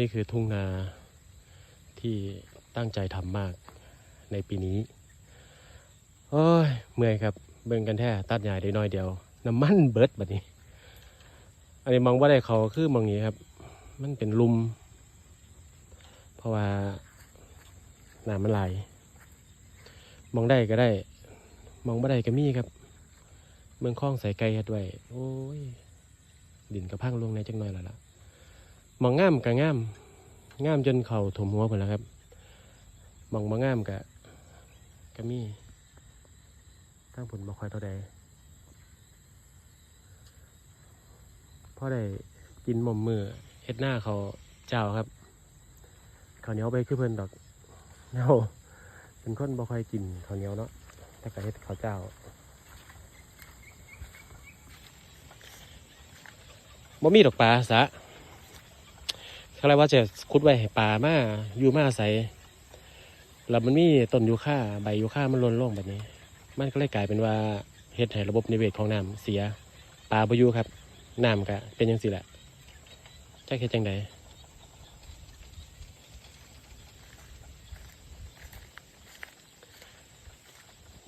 นี่คือทุ่งนาที่ตั้งใจทำมากในปีนี้ โอ้ย เมื่อยครับ เบิ่งกันแท้ตัดใหญ่ได้น้อยเดียว น้ำมันเบิดแบบนี้ อันนี้มองว่าได้เขาคือมองนี้ครับ มันเป็นลุม เพราะว่าน้ำมันไหลมองได้ก็ได้ มองบ่ได้ก็มีครับ เมืองคลองใส่ไก่เฮ็ดไว้โอ้ย ดินกระพังลงในจังหน่อยแล้วล่ะ มองงามกะงามงามจนเข่าถมหัวหมดแล้วครับมองมางามกะกะมีตั้งผลมาคอยเท่าใดพ่อได้กินหม่อมมือเฮ็ดหน้าเขาเจ้าครับข้าวเหนียวไปคือเพิ่นดอกเนาเป็นคนบ่ค่อยกินข้าวเหนียวเนาะแต่ก็เฮ็ดข้าวเจ้าบ่มีดอกปลาสะ เขาเรียกว่าจะคุดไว้ให้ปลามาอยู่มาอาศัยแล้วมันมีต้นยูคาใบยูคามันล่นลงแบบนี้ มันก็เลยกลายเป็นว่าเฮ็ดให้ระบบนิเวศของน้ำเสียปลาบ่อยู่ครับน้ำก็เป็นยังสิแหละจักเฮ็ดจังใด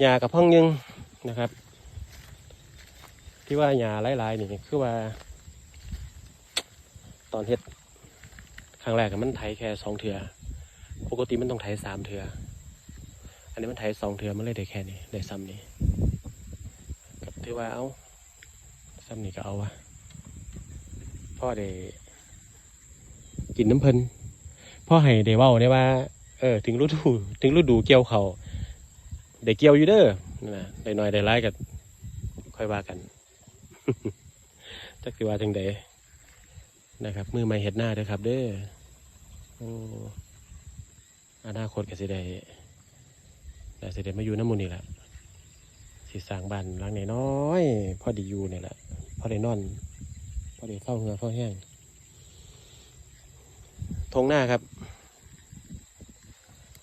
หญ้ากับพ่องยึงนะครับ ที่ว่าหญ้าหลายๆนี่คือว่า ตอนเฮ็ด รั้งแรกมันไถแค่สองเถื่อปกติมันต้องไถสามเถื่ออันนี้มันไถสองเถื่อมันเลยได้แค่นี้ได้ซ้ำนี้ก็ถือว่าเอาซ้ำนี้ก็เอาวะพ่อได้กินน้ำเพลินพ่อให้ได้ว้าได้ว่า เออ ถึงฤดูถึงฤดูเกี่ยวเขาได้เกี่ยวอยู่เด้อน่ะได้น้อยได้ร้ายกันค่อยว่ากันจักสิว่าจังใดนะครับ มือไม่เห็ดหน้าเด้อครับ เด้อ อนาคตก็สิได้ได้สิได้มาอยู่น้ำมูนี่แหละสิสร้างบ้านหลังน้อยพอดีอยู่นี่แหละพอได้นอน พอได้เฝ้าเหงือเฝ้าแห้งทงหน้าครับ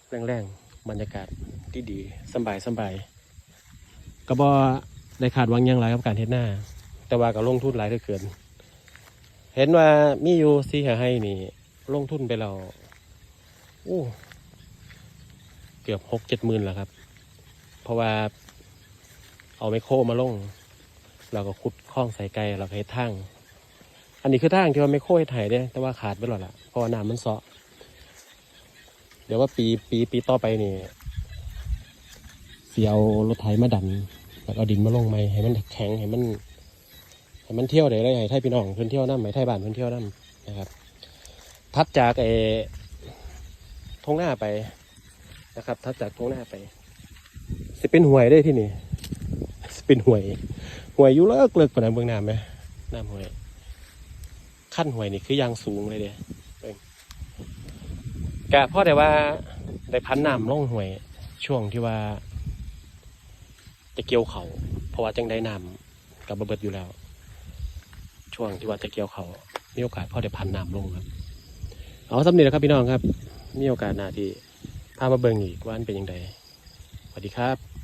แรงๆบรรยากาศที่ดีสบายสบายกระบอได้ขาดวังยังไรกับการเฮ็ดหน้า แต่ว่าก็ลงทุนหลายเหลือเกิน เห็นว่ามีอยู่ซีหาให้นี่ ลงทุนไปเราโอ้เกือบหกเจ็ดหมื่นแล้วครับ เพราะว่าเอาไมโครมาลง เราก็ขุดคลองใส่ไก่เราก็เฮ็ดทาง อันนี้คือทางที่ว่าไมโครเฮ็ดไห้เด้แต่ว่าขาดไปแล้วล่ะเพราะว่าน้ำมันเซาะ เดี๋ยวว่าปีปีปีต่อไปนี่เสียเอารถไถมาดันแล้วเอาดินมาลงไหมให้มันแข็งให้มันให้มันเที่ยวได้เลยให้ไทยพี่น้องเพื่อนเที่ยวน้ำให้ไทยบ้านเพื่อนเที่ยวน้ำนะครับ ทัดจากไอ้ทงหน้าไปนะครับ ทัดจากทงหน้าไปสิเป็นห่วยได้ที่นี่สิเป็นห่วยห่วยอยู่เลิกเลิกปานนั้นเบื้องน้ำไหมน้ำห่วยขั้นห่วยนี่คือยางสูงเลยเดียเบิ่งกะพราะแต่ว่าได้พันน้ำล่องห่วยช่วงที่ว่า จะเกี่ยวเขาเพราะว่าจังได้น้ำกับระเบิดอยู่แล้ว ช่วงที่ว่าจะเกี่ยวเขามีโอกาสพ่อได้พันน้ำลงครับ เอาสำเร็จแล้วครับพี่น้องครับ มีโอกาสหน้าที่พามาเบิ่งอีกว่าอันเป็นยังไงสวัสดีครับ